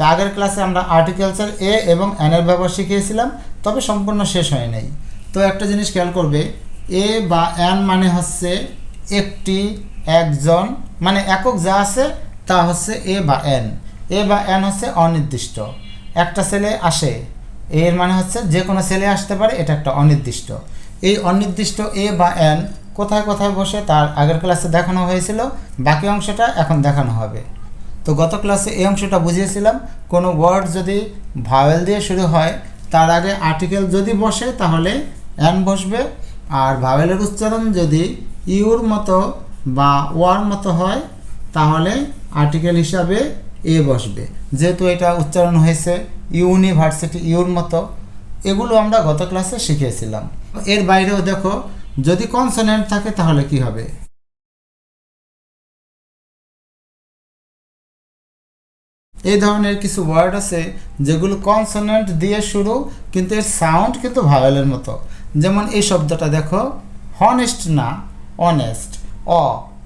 তো আগের ক্লাসে আমরা আর্টিকেলচার এ এবং অ্যানের ব্যবহার শিখিয়েছিলাম, তবে সম্পূর্ণ শেষ হয় নাই। তো একটা জিনিস খেয়াল করবে এ বা অ্যান মানে হচ্ছে একটি, একজন মানে একক যা আছে তা হচ্ছে এ বা এন এ বা এন হচ্ছে অনির্দিষ্ট। একটা ছেলে আসে, এর মানে হচ্ছে যে কোনো ছেলে আসতে পারে, এটা একটা অনির্দিষ্ট। এই অনির্দিষ্ট এ বা এন কোথায় কোথায় বসে, তার আগের ক্লাসে দেখানো হয়েছিল, বাকি অংশটা এখন দেখানো হবে। তো গত ক্লাসে এই অংশটা বুঝিয়েছিলাম, কোনো ওয়ার্ড যদি ভাওয়েল দিয়ে শুরু হয়, তার আগে আর্টিকেল যদি বসে, তাহলে অ্যান বসবে। আর ভাওয়েলের উচ্চারণ যদি ইউর মতো বা ওয়ার মতো হয়, তাহলে আর্টিকেল হিসাবে এ বসবে। যেহেতু এটা উচ্চারণ হয়েছে ইউনিভার্সিটি ইউর মতো, এগুলো আমরা গত ক্লাসে শিখিয়েছিলাম। এর বাইরেও দেখো, যদি কনসোনেন্ট থাকে, তাহলে কি হবে? এই ধরনের কিছু ওয়ার্ড আছে যেগুলো কনসোনেন্ট দিয়ে শুরু, কিন্তু এর সাউন্ড কিন্তু ভাওয়েলের মতো। যেমন এই শব্দটা দেখো হনেস্ট না অনেস্ট অ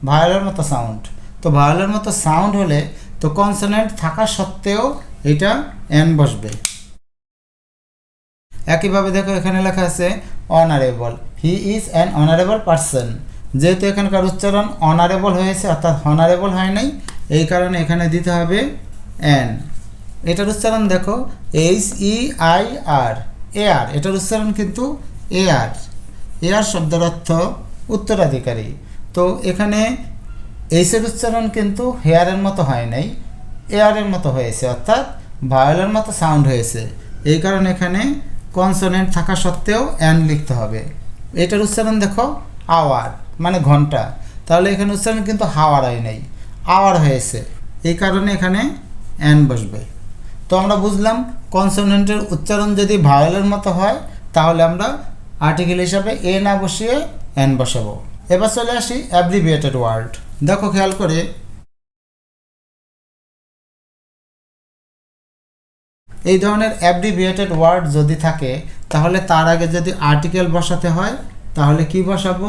ভায়োলের মতো সাউন্ড তো ভায়োলের মতো সাউন্ড হলে তো কনসোনেন্ট থাকা সত্ত্বেও এটা এন বসবে। একইভাবে দেখো এখানে লেখা আছে honourable he is an honourable person যেহেতু এখানকার উচ্চারণ অনারেবল হয়েছে, অর্থাৎ হনারেবল হয় নাই, এই কারণে এখানে দিতে হবে অ্যান এটার উচ্চারণ দেখো এইচ ই আই আর এ আর এটার উচ্চারণ কিন্তু এ আর এ আর শব্দের অর্থ উত্তরাধিকারী। তো এখানে এইসের উচ্চারণ কিন্তু হেয়ারের মতো হয় নাই এয়ারের মতো হয়েছে, অর্থাৎ ভায়োলের মতো সাউন্ড হয়েছে। এই কারণে এখানে কনসোনেন্ট থাকা সত্ত্বেও অ্যান লিখতে হবে। এটার উচ্চারণ দেখো আওয়ার মানে ঘণ্টা। তাহলে এখানে উচ্চারণ কিন্তু হাওয়ার হয় নাই আওয়ার হয়েছে। এই কারণে এখানে অ্যান বসবে। তো আমরা বুঝলাম কনসোনেন্টের উচ্চারণ যদি ভায়োলের মতো হয়, তাহলে আমরা আর্টিকেল হিসাবে এ না বসিয়ে অ্যান বসাবো। এবার চলে আসি অ্যাব্রিভিয়েটেড ওয়ার্ড দেখো খেয়াল করে। এই ধরনের অ্যাব্রিভিয়েটেড ওয়ার্ড যদি থাকে, তাহলে তার আগে যদি আর্টিকেল বসাতে হয়, তাহলে কি বসাবো?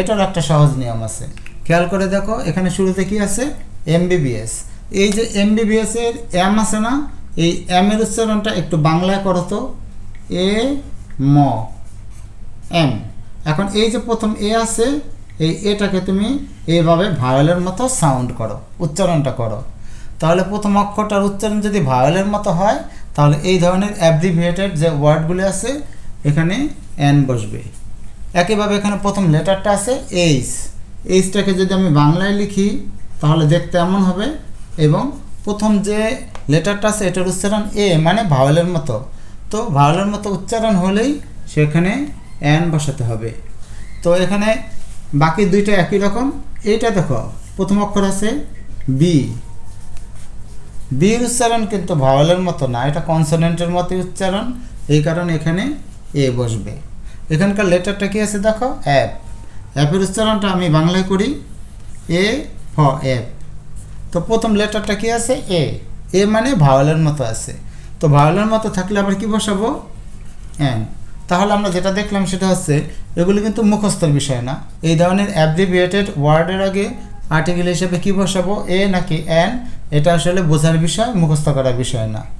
এটার একটা সহজ নিয়ম আছে। খেয়াল করে দেখো, এখানে শুরুতে কি আছে? এমবিবিএস এই যে এমবিবিএস এর এম আছে না, এই এম এর উচ্চারণটা একটু বাংলায় করো তো। এ, ম, এম। এখন এই যে প্রথম এ আছে, এই এটাকে তুমি এইভাবে ভায়োলের মতো সাউন্ড করো, উচ্চারণটা করো। তাহলে প্রথম অক্ষরটার উচ্চারণ যদি ভায়োলের মতো হয়, তাহলে এই ধরনের অ্যাব্রিভিয়েটেড যে ওয়ার্ডগুলি আছে, এখানে এন বসবে। একইভাবে এখানে প্রথম লেটারটা আছে এইচ এইচটাকে যদি আমি বাংলায় লিখি, তাহলে দেখতে এমন হবে এবং প্রথম যে লেটারটা আছে, এটার উচ্চারণ এ মানে ভাওয়েলের মতো। তো ভাওয়েলের মতো উচ্চারণ হলেই সেখানে অ্যান বসাতে হবে। তো এখানে বাকি দুইটা একই রকম। এইটা দেখো, প্রথম অক্ষর আছে বি বির উচ্চারণ কিন্তু ভাওয়েলের মতো না, এটা কনসোনেন্টের মতোই উচ্চারণ। এই কারণে এখানে এ বসবে। এখানকার লেটারটা কি আছে দেখো? অ্যাপ অ্যাপের উচ্চারণটা আমি বাংলায় করি। এ ফ অ্যাপ তো প্রথম লেটারটা কি আছে? এ। এ মানে ভাওয়ালের মতো আছে। তো ভাওয়ালের মতো থাকলে আবার কি বসাবো? এন। তাহলে আমরা যেটা দেখলাম সেটা হচ্ছে, এগুলি কিন্তু মুখস্থর বিষয় না। এই ধরনের অ্যাব্রিভিয়েটেড ওয়ার্ডের আগে আর্টিকেল হিসেবে কি বসাবো? এ নাকি এন? এটা আসলে বোঝার বিষয়, মুখস্থ করার বিষয় না।